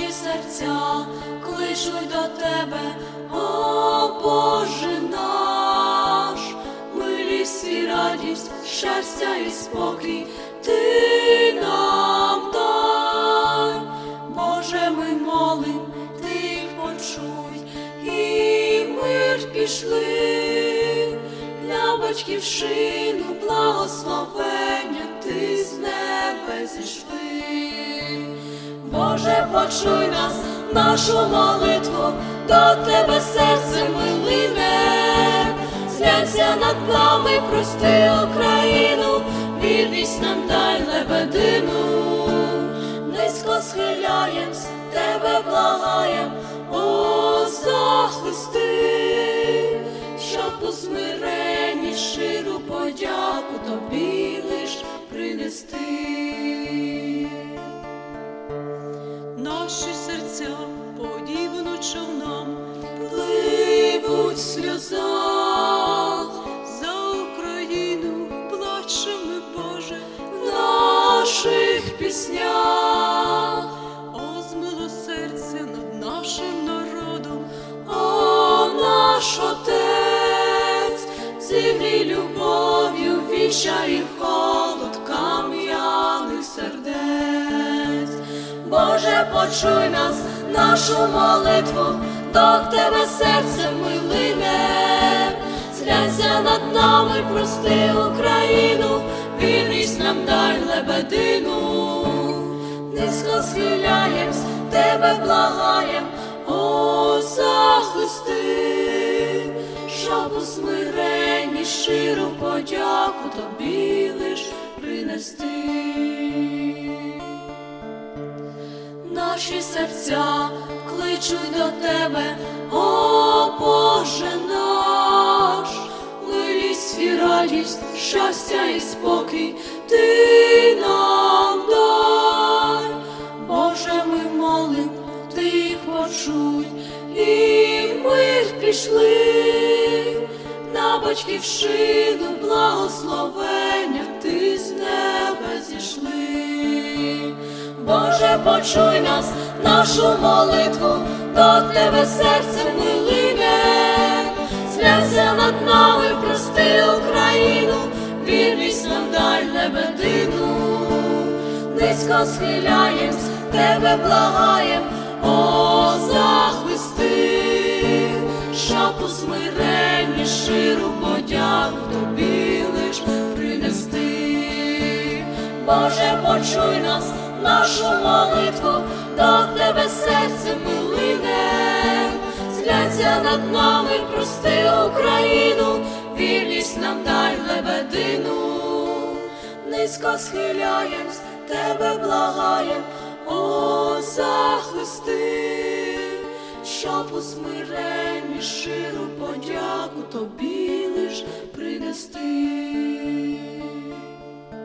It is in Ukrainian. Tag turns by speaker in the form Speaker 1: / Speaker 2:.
Speaker 1: наші серця кличуть до тебе, о Боже наш, милість і радість, щастя і спокій, ти нам дай, Боже, ми молим, ти їх почуй, і мир пішли для батьківщину благословення, почуй нас, нашу молитву, до тебе серце милине, зляться над нами, прости Україну, вірність нам дай лебедину, низько схиляємось, тебе благаєм, о захисти, щоб у смиренні щиру подяку тобі лиш принести.
Speaker 2: Наші серця подібно човнам
Speaker 1: Пливуть в Почуй нас, нашу молитву, до тебе серце милине, зглянься над нами, прости Україну, вірність нам дай лебедину, низько схиляємось, тебе благаєм, о захисти, щоб у смиренні щиру подяку тобі лиш принести наші серця кличуть до тебе, о Боже наш, милість і радість, щастя і спокій, ти нам дай, Боже, ми молим, ти їх почуй, і ми пішли на батьківщину благословення, ти з неба зійшли. Боже, почуй нас, нашу молитву, до тебе серце милине, зляться над нами, прости Україну, вірність нам дай лебедину, низько схиляємось, тебе благаєм, о захисти, у смиренні щиру подяку тобі лиш принести. Боже, почуй нас, нашу молитву, до тебе серце милине, згляться над нами, прости Україну, вірність нам дай лебедину, низько схиляємось, тебе благаєм, о захисти, щоб у смиренні щиру подяку тобі лиш принести.